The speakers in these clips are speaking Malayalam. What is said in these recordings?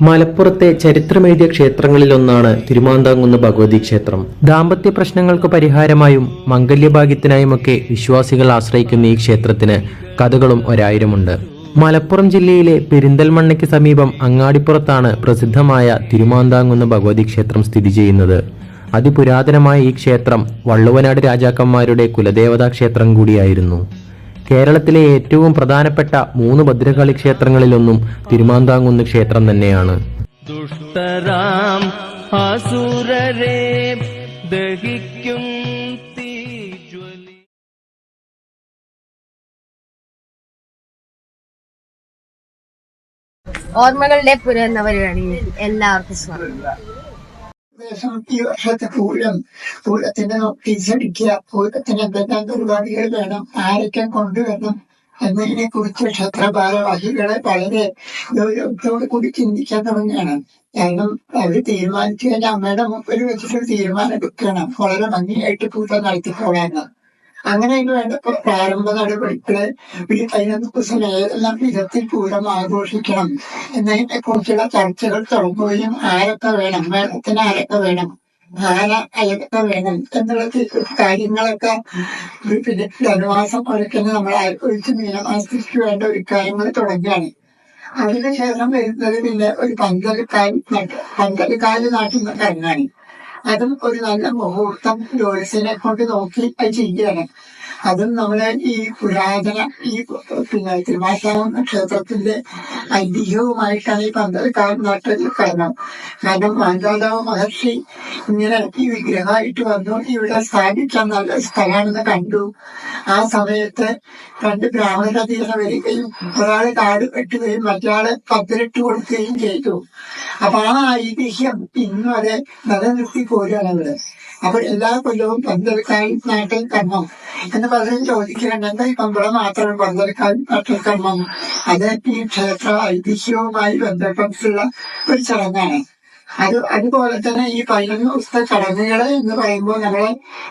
മലപ്പുറത്തെ ചരിത്രമെഴുതിയ ക്ഷേത്രങ്ങളിലൊന്നാണ് തിരുമാന്താങ്കുന്ന് ഭഗവതി ക്ഷേത്രം. ദാമ്പത്യ പ്രശ്നങ്ങൾക്ക് പരിഹാരമായും മംഗല്യഭാഗ്യത്തിനായുമൊക്കെ വിശ്വാസികൾ ആശ്രയിക്കുന്ന ഈ ക്ഷേത്രത്തിന് കഥകളും ഒരായിരമുണ്ട്. മലപ്പുറം ജില്ലയിലെ പെരിന്തൽമണ്ണയ്ക്ക് സമീപം അങ്ങാടിപ്പുറത്താണ് പ്രസിദ്ധമായ തിരുമാന്താങ്കുന്ന് ഭഗവതി ക്ഷേത്രം സ്ഥിതി ചെയ്യുന്നത്. അതിപുരാതനമായ ഈ ക്ഷേത്രം വള്ളുവനാട് രാജാക്കന്മാരുടെ കുലദേവതാ ക്ഷേത്രം കൂടിയായിരുന്നു. കേരളത്തിലെ ഏറ്റവും പ്രധാനപ്പെട്ട മൂന്ന് ഭദ്രകാളി ക്ഷേത്രങ്ങളിലൊന്നും തിരുമാന്താങ്കുന്ന് ക്ഷേത്രം തന്നെയാണ്. ദുഷ്ടരാം അസുരരെ ദഹിക്കും തീജ്വലി ഓർമ്മകളുടെ പുരന്നവരാണ് എല്ലാവർക്കും സ്വാഗതം. ഈ വർഷത്തെ പൂരം പൂരത്തിന് നോട്ടീസ് അടിക്കുക പൂരത്തിന് എന്തെല്ലാം പരിപാടികൾ വേണം ആരൊക്കെ കൊണ്ടുവരണം എന്നതിനെ കുറിച്ച് ക്ഷേത്ര ഭാരവാഹികളെ വളരെ ഗൗരവത്തോട് കൂടി ചിന്തിക്കാൻ തുടങ്ങുകയാണ്. കാരണം അവർ തീരുമാനിച്ചു കഴിഞ്ഞാൽ അമ്മയുടെ മുമ്പിൽ വെച്ചിട്ട് തീരുമാനം എടുക്കണം വളരെ ഭംഗിയായിട്ട് പൂജ നടത്തിപ്പോകാനാണ് അങ്ങനെ അതിന് വേണ്ടപ്പോ പ്ര- പ്രാരംഭ നടപടികൾ പതിനൊന്ന് ദിവസം ഏതെല്ലാം വിധത്തിൽ പൂരം ആഘോഷിക്കണം. എന്നതിനെ കുറിച്ചുള്ള ചർച്ചകൾ തുടങ്ങുകയും ആരൊക്കെ വേണം മേളത്തിന് ആരൊക്കെ വേണം ആര അതൊക്കെ വേണം എന്നുള്ള കാര്യങ്ങളൊക്കെ പിന്നെ ധനുമാസം കുറയ്ക്കുന്ന നമ്മൾ ഒഴിച്ച് മീനമാസത്തിലേക്ക് വേണ്ട ഒരു കാര്യങ്ങൾ തുടങ്ങുകയാണ്. അതിനുശേഷം വരുന്നത് പിന്നെ ഒരു പന്തലിക്കാൽ പന്തലിക്കാൽ നാട്ടുന്ന കണ്ണാണ് അതും ഒരു നല്ല മുഹൂർത്തം ജോലിസിനെ കൊണ്ട് നോക്കി ചെയ്യുകയാണ്. അതും നമ്മളെ ഈ പുരാതന ഈ പിന്നെ തിരുമാസം ക്ഷേത്രത്തിന്റെ ഐതിഹ്യവുമായിട്ടാണ് ഈ പന്തൽക്കാൽ നാട്ടിൽ കാരണം കാരണം മാന്താതാവ് മഹർഷി ഇങ്ങനെ ഈ വിഗ്രഹമായിട്ട് വന്നു ഇവിടെ സ്ഥാപിച്ച നല്ല സ്ഥലമാണെന്ന് കണ്ടു. ആ സമയത്ത് രണ്ട് ബ്രാഹ്മണ ബ്രാഹ്മണതീരെ വരികയും ഒരാൾ കാട് വെട്ടുകയും മറ്റൊരാൾ പത്തിലിട്ട് കൊടുക്കുകയും ചെയ്തു. അപ്പൊ ആ ഐതിഹ്യം ഇന്നും അതെ നിലനിർത്തി പോരുകയാണ് ഇവിടെ. അപ്പൊ എല്ലാ കൊല്ലവും പന്തെടുക്കാൻ നാട്ടിൽ കർമ്മം എന്ന് പറഞ്ഞ് ചോദിക്കുന്നുണ്ട് ഇപ്പം ഈ മാത്രം പന്തെടുക്കാൻ നാട്ടിൽ കർമ്മം? അതേ ഈ ക്ഷേത്ര ഐതിഹ്യവുമായി ബന്ധപ്പെട്ടിട്ടുള്ള ഒരു ചടങ്ങാണ്. അത് അതുപോലെ തന്നെ ഈ പതിനൊന്ന് ദിവസത്തെ ചടങ്ങുകൾ എന്ന് പറയുമ്പോൾ നമ്മളെ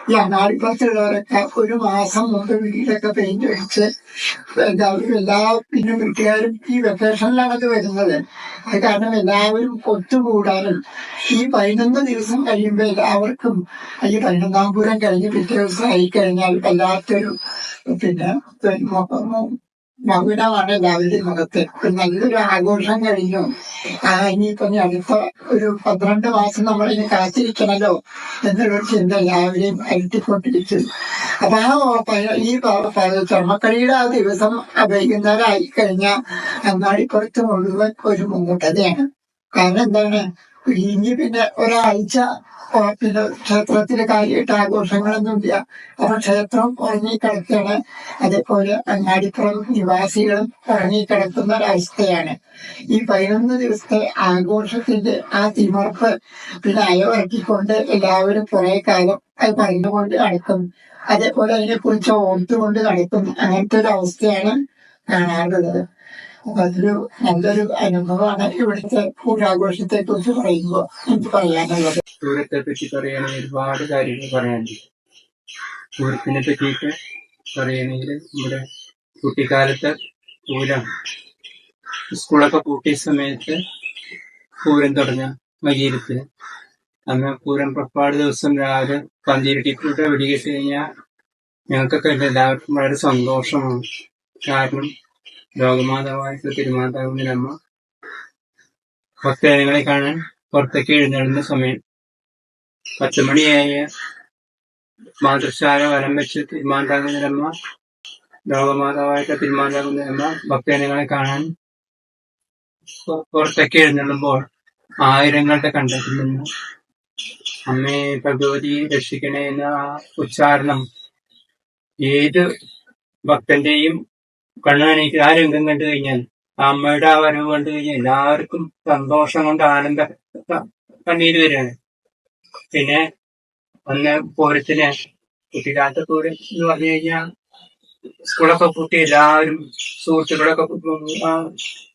ഈ അങ്ങാടിപ്പുറത്തുള്ളവരൊക്കെ ഒരു മാസം മുമ്പ് വീടൊക്കെ പെയിന്റ് അടിച്ച് എല്ലാവരും എല്ലാ പിന്നെ വീട്ടുകാരും ഈ വെക്കേഷനിലാണ് അത് വരുന്നത്. അത് കാരണം എല്ലാവരും ഒത്തുകൂടാനും ഈ പതിനൊന്ന് ദിവസം കഴിയുമ്പോൾ എല്ലാവർക്കും ഈ പതിനൊന്നാം പൂരം കഴിഞ്ഞ് പിറ്റേ ദിവസം ആയി കഴിഞ്ഞാൽ വല്ലാത്തൊരു പിന്നെ മുഖത്ത്. ഒരു നല്ലൊരു ആഘോഷം കഴിഞ്ഞു. ആ ഇനിയിപ്പോ ഇനി അടുത്ത ഒരു പന്ത്രണ്ട് മാസം നമ്മൾ ഇനി കാത്തിരിക്കണല്ലോ എന്നുള്ളൊരു ചിന്ത എല്ലാവരെയും അലട്ടിക്കൊണ്ടിരിക്കും അപ്പൊ ആ ഈ ചർമ്മക്കളിയുടെ ആ ദിവസം വൈകുന്നേരം കഴിഞ്ഞ അങ്ങാടിപ്പുറത്ത് മുഴുവൻ ഒരു മുങ്ങൂട്ടതയാണ്. കാരണം എന്താണ്? ഇനി പിന്നെ ഒരാഴ്ച പിന്നെ ക്ഷേത്രത്തിൽ കാര്യമായിട്ട് ആഘോഷങ്ങളൊന്നുമില്ല. അപ്പൊ ക്ഷേത്രം ഉറങ്ങിക്കിടക്കുകയാണ്. അതേപോലെ അങ്ങാടിപ്പുറം നിവാസികളും ഉറങ്ങിക്കിടക്കുന്ന ഒരവസ്ഥയാണ്. ഈ പതിനൊന്ന് ദിവസത്തെ ആഘോഷത്തിന്റെ ആ തിമർപ്പ് പിന്നെ അയവിറക്കിക്കൊണ്ട് എല്ലാവരും കുറെ കാലം അത് പറഞ്ഞുകൊണ്ട് നടക്കും. അതേപോലെ അതിനെ കുറിച്ച് ഓർത്തുകൊണ്ട് നടക്കും. അങ്ങനത്തെ ഒരു അവസ്ഥയാണ് കാണാറുള്ളത്. അതൊരു നല്ലൊരു അനുഭവമാണ് ഇവിടുത്തെ പൂരാഘോഷത്തെ കുറിച്ച് പറയുമ്പോൾ എനിക്ക് പറയാനുള്ളത്. പൂരത്തെ പറ്റി പറയുകയാണെങ്കിൽ ഒരുപാട് കാര്യങ്ങൾ പറയാനുണ്ട്. പൂരത്തിനെ പറ്റിയിട്ട് പറയുകയാണെങ്കിൽ നമ്മുടെ കുട്ടിക്കാലത്ത് പൂരം സ്കൂളൊക്കെ പൂട്ടിയ സമയത്ത് പൂരം തുടങ്ങ വൈകിരത്തിന് അന്ന് പൂരം പുറപ്പാട് ദിവസം രാവിലെ പന്തിരുട്ടിക്കൂട്ട് വെടികെട്ട് കഴിഞ്ഞാൽ ഞങ്ങൾക്കൊക്കെ എല്ലാവർക്കും വളരെ സന്തോഷമാണ്. കാരണം ലോകമാതാവായിട്ട് അമ്മ. ഭക്തജനങ്ങളെ കാണാൻ പുറത്തേക്ക് എഴുന്നേടുന്ന സമയം. പത്തുമണിയായ മാതൃശാല വരം വെച്ച് തിരുമാന്താകുന്നതിനമ്മ ലോകമാതാവായിട്ട് അമ്മ ഭക്തജനങ്ങളെ കാണാൻ പുറത്തേക്ക് എഴുന്നള്ളുമ്പോൾ ആയിരങ്ങളുടെ കണ്ടത്തിൽ നിന്ന് അമ്മേ ഭഗവതി രക്ഷിക്കണേ എന്ന ഉച്ചാരണം ഏത് ഭക്തന്റെയും കണ്ണാനേക്ക് ആ രംഗം കണ്ടു കഴിഞ്ഞാൽ അമ്മയുടെ ആ വരവ് കണ്ടു കഴിഞ്ഞാൽ എല്ലാവർക്കും സന്തോഷം കൊണ്ട് ആനന്ദ കണ്ണീര് വരികയാണ്. പിന്നെ ഒന്ന് പൂരത്തിന് കുട്ടിക്കാലത്തെ പൂരം എന്ന് പറഞ്ഞു കഴിഞ്ഞാൽ സ്കൂളൊക്കെ പൂട്ടി എല്ലാവരും സുഹൃത്തുക്കളൊക്കെ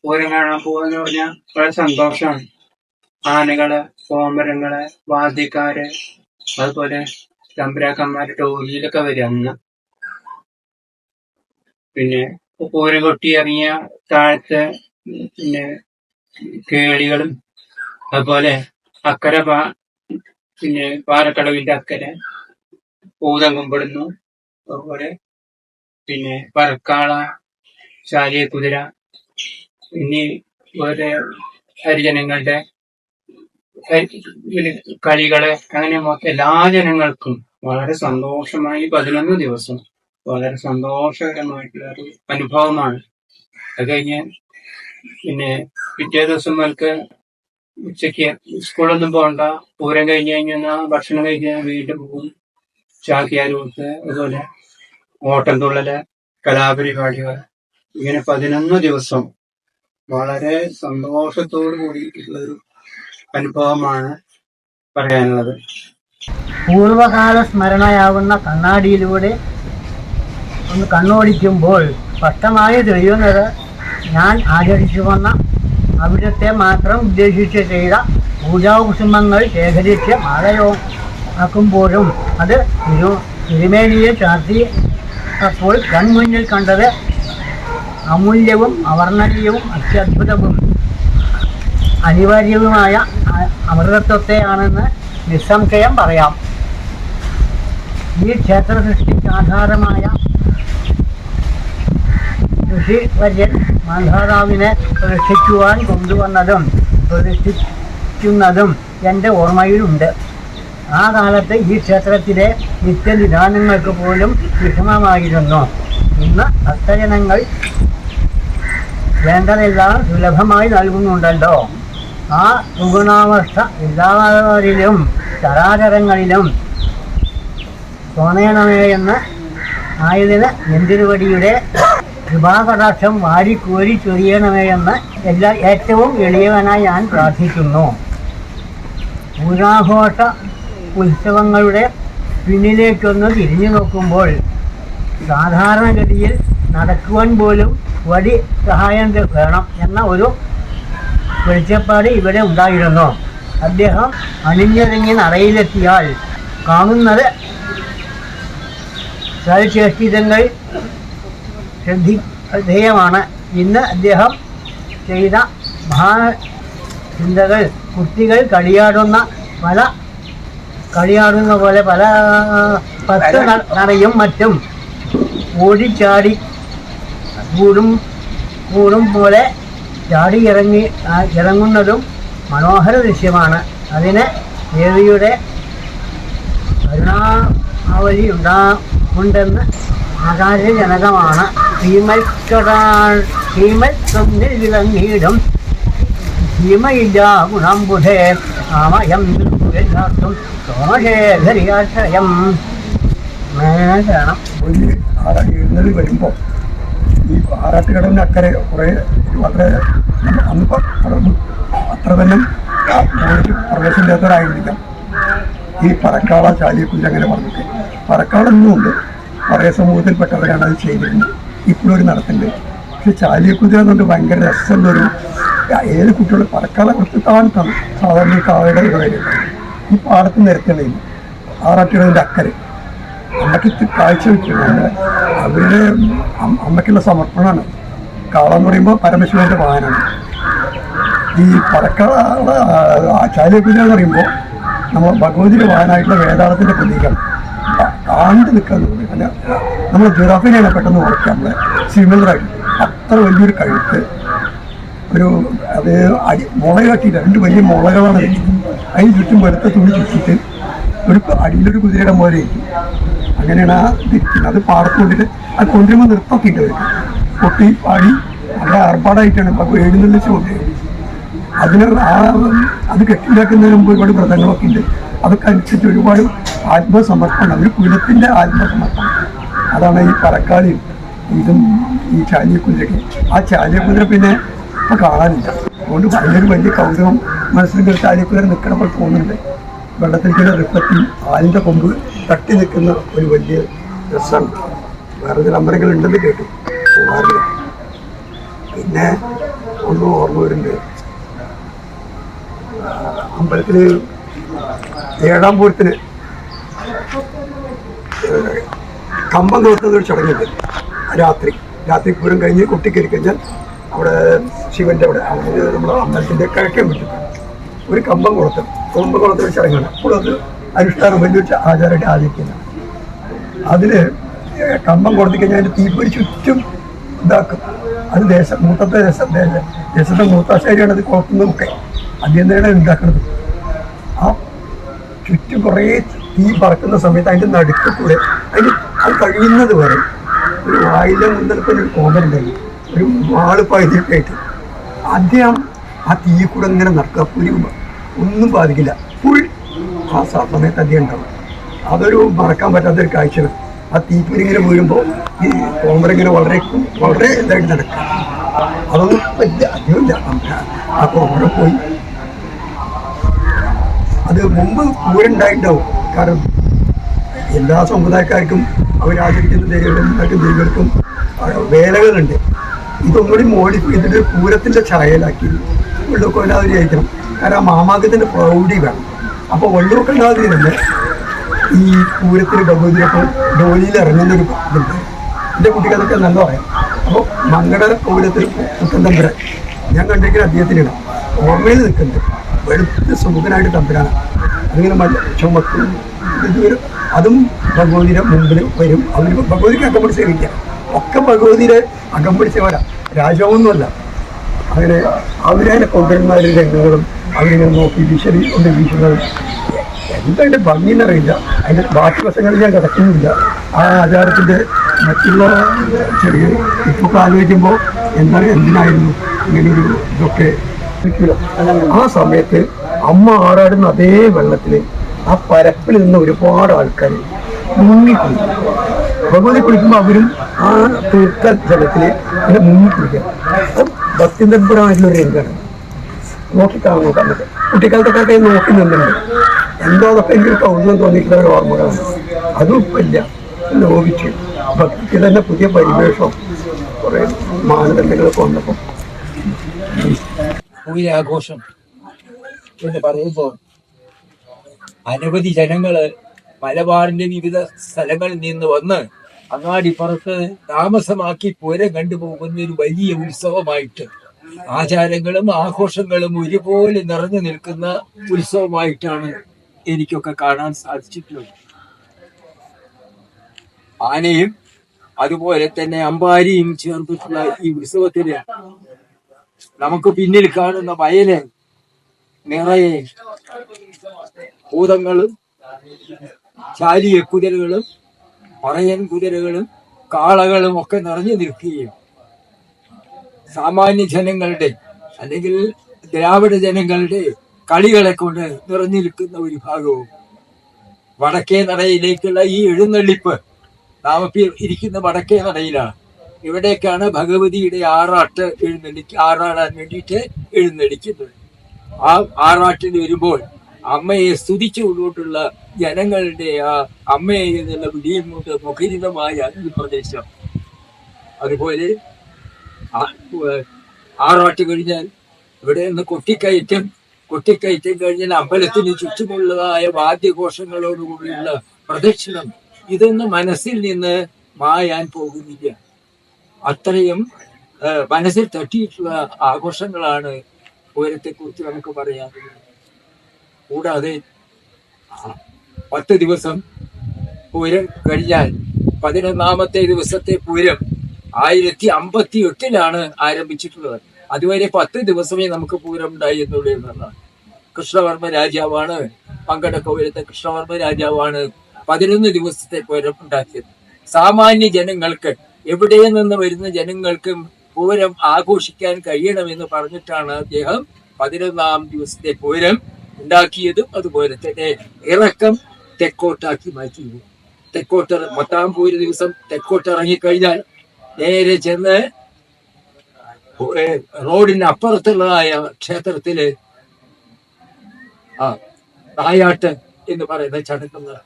പൂരം കാണാൻ പോവാന്ന് പറഞ്ഞാൽ വളരെ സന്തോഷമാണ്. ആനകൾ കോമരങ്ങൾ വാദ്യക്കാര് അതുപോലെ തമ്പരാക്കന്മാരുടെ ടോലിയിലൊക്കെ വരിക അന്ന്. പിന്നെ പൂരം കൊട്ടി ഇറങ്ങിയ താഴത്തെ പിന്നെ കേളികളും അതുപോലെ അക്കര പാ പിന്നെ പാറക്കടവിന്റെ അക്കരെ പൂതം കുമ്പിടുന്നു അതുപോലെ പിന്നെ പറക്കാള ശാലിയ കുതിര എന്നീ വേറെ ഹരിജനങ്ങളുടെ കളികളെ അങ്ങനെ എല്ലാ ജനങ്ങൾക്കും വളരെ സന്തോഷമായി പതിനൊന്ന് ദിവസം. വളരെ സന്തോഷകരമായിട്ടുള്ള ഒരു അനുഭവമാണ്. അത് കഴിഞ്ഞ് പിന്നെ പിറ്റേ ദിവസം മുതൽക്ക് ഉച്ചയ്ക്ക് സ്കൂളൊന്നും പോകണ്ട. പൂരം കഴിഞ്ഞ് കഴിഞ്ഞാൽ ഭക്ഷണം കഴിക്കാൻ വീട്ടിൽ പോകും. ചാക്കിയാരൂത്ത് അതുപോലെ ഓട്ടം തുള്ളൽ കലാപരിപാടികൾ ഇങ്ങനെ പതിനൊന്ന് ദിവസം വളരെ സന്തോഷത്തോടു കൂടിയിട്ടുള്ള ഒരു അനുഭവമാണ് പറയാനുള്ളത്. പൂർവകാല സ്മരണയാവുന്ന കണ്ണാടിയിലൂടെ ഒന്ന് കണ്ണോടിക്കുമ്പോൾ സ്പഷ്ടമായി തെളിയുന്നത് ഞാൻ ആചരിച്ചു വന്ന അവിടുത്തെ മാത്രം ഉദ്ദേശിച്ച് ചെയ്ത പൂജാകുസുമങ്ങൾ ശേഖരിച്ച് മാലയോ ആക്കുമ്പോഴും അത് തിരു തിരുമേനിയെ ചാർത്തി അപ്പോൾ കൺമുന്നിൽ കണ്ടത് അമൂല്യവും അവർണനീയവും അത്യത്ഭുതവും അനിവാര്യവുമായ അമൃതത്വത്തെയാണെന്ന് നിസ്സംശയം പറയാം. ഈ ക്ഷേത്ര സൃഷ്ടിക്ക് ആധാരമായ ഋഷിവര്യൻ മാധാതാവിനെ പ്രതിഷ്ഠിക്കുവാൻ കൊണ്ടുവന്നതും പ്രതിഷ്ഠിക്കുന്നതും എന്റെ ഓർമ്മയിലുണ്ട്. ആ കാലത്ത് ഈ ക്ഷേത്രത്തിലെ നിത്യനിദാനങ്ങൾക്ക് പോലും വിഷമമായിരുന്നു. ഇന്ന് ഭക്തജനങ്ങൾ വേണ്ടതെല്ലാം സുലഭമായി നൽകുന്നുണ്ടല്ലോ. ആ സുഗുണാവസ്ഥ എല്ലാവരിലും ചരാചരങ്ങളിലും തോന്നണമേ എന്ന് ആയതിന് എന്തിരുവടിയുടെ കൃപാകടാക്ഷം വാരിക്കോരി ചൊരിയണമേ എന്ന് എല്ലാ ഏറ്റവും എളിയവനായി ഞാൻ പ്രാർത്ഥിക്കുന്നു. പൂരാഘോഷ ഉത്സവങ്ങളുടെ പിന്നിലേക്കൊന്ന് തിരിഞ്ഞു നോക്കുമ്പോൾ സാധാരണഗതിയിൽ നടക്കുവാൻ പോലും വടി സഹായം വേണം എന്ന ഒരു വെളിച്ചപ്പാട് ഇവിടെ ഉണ്ടായിരുന്നു. അദ്ദേഹം അണിഞ്ഞൊരുങ്ങി നടയിലെത്തിയാൽ കാണുന്നത് സൽചേഷ്ടിതങ്ങൾ ശ്രദ്ധി ശ്രദ്ധേയമാണ് ഇന്ന് അദ്ദേഹം ചെയ്ത മഹാ ചിന്തകൾ കുട്ടികൾ കളിയാടുന്ന പല കളിയാടുന്ന പോലെ പല പത്ത് നടയും മറ്റും ഓടിച്ചാടി കൂടും കൂടും പോലെ ചാടി ഇറങ്ങി ഇറങ്ങുന്നതും മനോഹര ദൃശ്യമാണ്. അതിന് ദേവിയുടെ കരുണാവലി ഉണ്ടാ ഉണ്ടെന്ന് ആകാശജനകമാണ്. ഭീമൽക്കടാ ഭീമൽ ബുധേ ആമയം എല്ലാവർക്കും സോമശേഖരിയാശ്രയം വരുമ്പോൾ ഈ ആറാട്ടുകടലിന് അക്കരെ കുറേ വളരെ അത്ര തന്നെ പ്രവേശമില്ലാത്തവരായിരുന്നില്ല ഈ പറക്കാള അങ്ങനെ പറഞ്ഞിട്ട്. അത് ചെയ്തിരുന്നത്. ഇപ്പോഴും ഒരു നടത്തുന്നുണ്ട് പക്ഷെ ചാലിയക്കുതിര എന്നുകൊണ്ട് ഭയങ്കര രസമുള്ളൊരു ഏത് കുട്ടികൾ പറക്കാള കുറച്ച് താഴ്ത്താണ് സാധാരണ കാവയുടെ ഇവിടെ വരുന്നത്. ഈ പാടത്ത് നിരത്തണേ ആറാട്ടിയുടെ അക്കരെ. അമ്മയ്ക്ക് ഇത് കാഴ്ച വെക്കുന്നുണ്ട് അവരുടെ അമ്മയ്ക്കുള്ള സമർപ്പണമാണ്. കാളെന്ന് പറയുമ്പോൾ പരമശിവന്റെ വാഹനമാണ്. ഈ പറക്കള ചാലിയക്കുതിര എന്ന് പറയുമ്പോൾ നമ്മൾ ഭഗവതിയുടെ വാഹനമായിട്ടുള്ള വേദാളത്തിന്റെ പ്രതീകം കാണ്ട് നിൽക്കാതെ അല്ല നമ്മൾ ജിറാഫിനെയാണ് പെട്ടെന്ന് ഓർക്കുക. നമ്മളെ സിമിലറായിട്ട് അത്ര വലിയൊരു കഴുത്ത് ഒരു അത് അടി മുള കാട്ടി രണ്ട് വലിയ മുളകളാണ് അതിന് ചുറ്റും വെളുത്ത തുണി ചുറ്റിട്ട് ഒരു അടിയിലൊരു കുതിരയുടെ പോലെ ഇരിക്കും. അങ്ങനെയാണ് ആ തിരിക്കുന്നത് അത് പാടത്തുകൊണ്ടിട്ട് അത് കൊണ്ടുവരുമ്പോൾ ഉണ്ട് അവർക്ക് കൊട്ടി പാടി നല്ല ആർപ്പാടായിട്ടാണ് ഇപ്പം എഴുന്നള്ളിച്ച് കൊണ്ടുവരുന്നത് അതിന് അത് കെട്ടിണ്ടാക്കുന്നതിന് മുമ്പ് ഒരുപാട് വ്രതങ്ങളൊക്കെ ഉണ്ട്. അതൊക്കെ അനുസരിച്ച് ഒരുപാട് ആത്മസമർപ്പണം ഒരു കുലത്തിന്റെ ആത്മസമർപ്പണം. അതാണ് ഈ പറക്കാളിയും ഇതും ഈ ചാലിയക്കുതിരയ്ക്ക് ആ ചാലിയക്കുതിര പിന്നെ ഇപ്പം കാണാനില്ല. അതുകൊണ്ട് വലിയൊരു വലിയ കൗതുകം മനസ്സിൽ ചാലിയക്കുതിര നിൽക്കണ പോലെ തോന്നുന്നുണ്ട്. വെള്ളത്തിലേക്കുള്ള റിപ്പറ്റി ആലിന്റെ കൊമ്പ് തട്ടി നിൽക്കുന്ന ഒരു വലിയ രസമാണ്. വേറെ ചില അമ്പലങ്ങളുണ്ടെന്ന് കേട്ടു. പിന്നെ ഒന്നും ഓർമ്മ വരുന്നുണ്ട് അമ്പലത്തിൽ ഏഴാം പൂരത്തിന് കമ്പം നോക്കുന്ന ഒരു ചടങ്ങുണ്ട്. രാത്രി. രാത്രി പൂരം കഴിഞ്ഞ് കൊട്ടിക്കരി കഴിഞ്ഞാൽ അവിടെ ശിവന്റെ അവിടെ നമ്മുടെ അമ്പലത്തിന്റെ കിഴക്കേ വിട്ടു ഒരു കമ്പം കൊളത്തും കമ്പം കുളത്തിൽ ഒരു ചടങ്ങാണ്. അപ്പോൾ അത് അനുഷ്ഠാനം വലിയ ആചാരമായിട്ട് ആചരിക്കുന്നത് അതിൽ കമ്പം കൊടുത്തു കഴിഞ്ഞാൽ അതിന്റെ തീപ്പൊരി ചുറ്റും ഇതാക്കും. അത് ദേശം മൂത്തത്തെ ദേശം ദേശ- ദേശത്തെ മൂത്താശ്ശേരിയാണ് അത് കുളത്തുനിന്നൊക്കെ തന്നെയാണ് ഉണ്ടാക്കുന്നത് ആ ചുറ്റും കുറേ തീ പറക്കുന്ന സമയത്ത് അതിന്റെ നടുക്ക് കൂടെ അതിന് അത് കഴിയുന്നത് വരെ ഒരു വായിലെ ഒരു കോമരുണ്ടായി ഒരു വാൾ പകുതിയൊക്കെ ആയിട്ട്. അദ്ദേഹം ആ തീ കൂടെ ഇങ്ങനെ നടക്കുക. പുരി ഒന്നും ബാധിക്കില്ല. ഫുൾ ആ സമയത്ത് അദ്ദേഹം ഉണ്ടാവും. അതൊരു മറക്കാൻ പറ്റാത്തൊരു കാഴ്ചയാണ്. ആ തീപ്പൊരി ഇങ്ങനെ വീഴുമ്പോൾ ഈ കോമര ഇങ്ങനെ വളരെ വളരെ ഇതായിട്ട് നടക്കുക. അതൊന്നും വലിയ അധികമില്ല. ആ കോമര പോയി അത് മുമ്പ് പൂരുണ്ടായിട്ടുണ്ടാവും കാരണം എല്ലാ സമുദായക്കാർക്കും അവരാചരിക്കുന്ന ദൈവങ്ങൾക്കും ദൈവങ്ങൾക്കും വേലകളുണ്ട്. ഇതൊന്നുകൂടി മോഡിഫൈ ചെയ്തിട്ട് പൂരത്തിന്റെ ഛായയിലാക്കി വെള്ളൂക്കല്ലാതിരി അയക്കണം കാരണം ആ മാമാക്കത്തിന്റെ പ്രൗഢി വേണം. അപ്പോൾ വെള്ളൂക്കല്ലാതിരി തന്നെ ഈ പൂരത്തിന് ഭഗവതിയപ്പം ഡോലിയിൽ ഇറങ്ങുന്ന ഒരു ഇതുണ്ട് എന്റെ കുട്ടികൾക്ക് നല്ല പറയാം. അപ്പോൾ മങ്കട പൗരത്തിൽ പുത്തൻ ഞാൻ കണ്ടെങ്കിൽ അദ്ദേഹത്തിനിടാം. ഓർമ്മയിൽ നിൽക്കുന്നത് വെളുത്ത് സുമുഖനായിട്ട് തമ്പുരാണ് അങ്ങനെ മല ചുമക്കും ഇത് വരും. അതും ഭഗവതിയുടെ മുമ്പിൽ വരും. അവർ ഭഗവതിക്ക് അകമ്പടി സേവിക്കാം ഒക്കെ ഭഗവതിയുടെ അകമ്പടി സേവന രാജാവൊന്നുമല്ല. അങ്ങനെ അവരതിനെ കൊണ്ടുവരുന്ന രംഗങ്ങളും അവരിങ്ങനെ നോക്കി വിശദി കൊണ്ട് വീശുന്നതും. എന്തായിട്ട് ഭംഗി എന്നറിയില്ല അതിന്റെ ബാക്കി വശങ്ങളിൽ ഞാൻ കിടക്കുന്നില്ല. ആ ആചാരത്തിന്റെ മറ്റുള്ള ചെറിയ ഇപ്പോൾ ആലോചിക്കുമ്പോൾ എന്താണ് എന്തിനായിരുന്നു ഇങ്ങനൊരു ഇതൊക്കെ ഒരിക്കലും. ആ സമയത്ത് അമ്മ ആറാടുന്ന അതേ വെള്ളത്തിൽ ആ പരപ്പിൽ നിന്ന് ഒരുപാട് ആൾക്കാർ മുങ്ങി ഭഗവതി കുളിക്കുമ്പോൾ അവരും ആ തീർത്ഥ ജലത്തിൽ ഇങ്ങനെ മുങ്ങിക്കുളിക്കാം അപ്പം ഭക്തിന്തപുരമായിട്ടുള്ള ഒരു രംഗമാണ് നോക്കിക്കാണാൻ പറ്റും. കുട്ടിക്കാലത്തൊക്കെ നോക്കി നിന്നുണ്ട് എന്തോ അതൊക്കെ എനിക്ക് കൗതുകം തോന്നിയിട്ടുള്ള ഒരു ഓർമ്മകളാണ്. അതും ഇപ്പം ഇല്ല. ലോപിച്ച്. ഭക്തിക്ക് തന്നെ പുതിയ പരിവേഷം കുറേ മാനദണ്ഡങ്ങളൊക്കെ വന്നപ്പോൾ പൂരാഘോഷം എന്ന് പറയുമ്പോൾ അനവധി ജനങ്ങൾ മലബാറിന്റെ വിവിധ സ്ഥലങ്ങളിൽ നിന്ന് വന്ന് അങ്ങാടിപ്പുറത്ത് താമസമാക്കി പൂരം കണ്ടുപോകുന്ന ഒരു വലിയ ഉത്സവമായിട്ട് ആചാരങ്ങളും ആഘോഷങ്ങളും ഒരുപോലെ നിറഞ്ഞു നിൽക്കുന്ന ഉത്സവമായിട്ടാണ് എനിക്കൊക്കെ കാണാൻ സാധിച്ചിട്ടുള്ളത്. ആനയും അതുപോലെ തന്നെ അമ്പാരിയും ചേർന്നിട്ടുള്ള ഈ ഉത്സവത്തിന് നമുക്ക് പിന്നിൽ കാണുന്ന വയൽ നിറയെ ഭൂതങ്ങളും ചാലിയ കുതിരകളും പറയൻ കുതിരകളും കാളകളും ഒക്കെ നിറഞ്ഞു നിൽക്കുകയും സാമാന്യ ജനങ്ങളുടെ അല്ലെങ്കിൽ ദ്രാവിഡ ജനങ്ങളുടെ കളികളെ കൊണ്ട് നിറഞ്ഞു നിൽക്കുന്ന ഒരു ഭാഗവും വടക്കേ നടയിലേക്കുള്ള ഈ എഴുന്നള്ളിപ്പ് നാം ഇരിക്കുന്ന വടക്കേ നടയിലാണ്. ഇവിടേക്കാണ് ഭഗവതിയുടെ ആറാട്ട് എഴുന്നള്ളിക്ക് ആറാടാൻ വേണ്ടിയിട്ട് എഴുന്നള്ളിക്കുന്നത്. ആ ആറാട്ടിന് വരുമ്പോൾ അമ്മയെ സ്തുതിച്ചുകൊണ്ടുള്ള ജനങ്ങളുടെ ആ അമ്മയെ എന്നുള്ള വിടിയും കൊണ്ട് മുഖരിതമായ ഈ പ്രദേശം. അതുപോലെ ആറാട്ട് കഴിഞ്ഞാൽ ഇവിടെ നിന്ന് കൊട്ടിക്കയറ്റം കൊട്ടിക്കയറ്റം കഴിഞ്ഞാൽ അമ്പലത്തിന് ചുറ്റുമുള്ളതായ വാദ്യഘോഷങ്ങളോടുകൂടിയുള്ള പ്രദക്ഷിണം. ഇതൊന്നും മനസ്സിൽ നിന്ന് മായാൻ പോകുന്നില്ല. അത്രയും മനസ്സിൽ തട്ടിയിട്ടുള്ള ആഘോഷങ്ങളാണ് പൂരത്തെ കുറിച്ച് നമുക്ക് പറയാൻ കൂടാതെ പത്ത് ദിവസം പൂരം കഴിഞ്ഞാൽ പതിനൊന്നാമത്തെ ദിവസത്തെ പൂരം ആയിരത്തി അമ്പത്തി എട്ടിലാണ് ആരംഭിച്ചിട്ടുള്ളത്. അതുവരെ പത്ത് ദിവസമേ നമുക്ക് പൂരം ഉണ്ടായി എന്നുള്ളൂ എന്നുള്ളതാണ്. കൃഷ്ണവർമ്മ രാജാവാണ് പങ്കട കൗരത്തെ കൃഷ്ണവർമ്മ രാജാവാണ് പതിനൊന്ന് ദിവസത്തെ പൂരം ഉണ്ടാക്കിയത്. സാമാന്യ ജനങ്ങൾക്ക് എവിടെ നിന്ന് വരുന്ന ജനങ്ങൾക്കും പൂരം ആഘോഷിക്കാൻ കഴിയണമെന്ന് പറഞ്ഞിട്ടാണ് അദ്ദേഹം പതിനൊന്നാം ദിവസത്തെ പൂരം ഉണ്ടാക്കിയതും അതുപോലെ തന്നെ ഇറക്കം തെക്കോട്ടാക്കി മാറ്റിയത്. തെക്കോട്ട് പത്താം പൂര ദിവസം തെക്കോട്ട് ഇറങ്ങിക്കഴിഞ്ഞാൽ നേരെ ചെന്ന് റോഡിന് അപ്പുറത്തുള്ളതായ ക്ഷേത്രത്തിൽ ആ നായാട്ട് എന്ന് പറയുന്ന ചടങ്ങുകൾ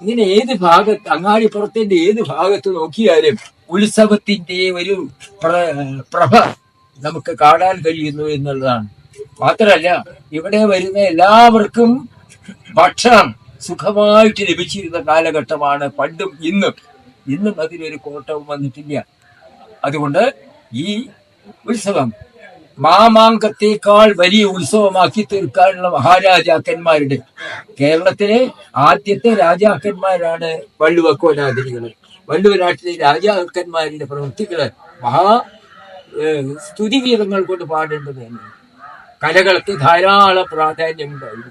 ഇങ്ങനെ ഏത് ഭാഗത്ത് അങ്ങാടിപ്പുറത്തിന്റെ ഏത് ഭാഗത്ത് നോക്കിയാലും ഉത്സവത്തിന്റെ ഒരു പ്ര- പ്രഭ നമുക്ക് കാണാൻ കഴിയുന്നു എന്നുള്ളതാണ്. മാത്രമല്ല ഇവിടെ വരുന്ന എല്ലാവർക്കും ഭക്ഷണം സുഖമായിട്ട് ലഭിച്ചിരുന്ന കാലഘട്ടമാണ് പണ്ടും ഇന്നും. ഇന്നും അതിനൊരു കോട്ടവും വന്നിട്ടില്ല. അതുകൊണ്ട് ഈ ഉത്സവം മാമാങ്കത്തേക്കാൾ വലിയ ഉത്സവമാക്കി തീർക്കാനുള്ള മഹാരാജാക്കന്മാരുടെ. കേരളത്തിലെ ആദ്യത്തെ രാജാക്കന്മാരാണ് വള്ളുവക്കോനാതിരികൾ വള്ളുവനാട്ടിലെ രാജാക്കന്മാരുടെ പ്രവൃത്തികൾ മഹാ സ്തുതിഗീതങ്ങൾ കൊണ്ട് പാടേണ്ടത് തന്നെ. കലകൾക്ക് ധാരാളം പ്രാധാന്യമുണ്ടായിരുന്നു.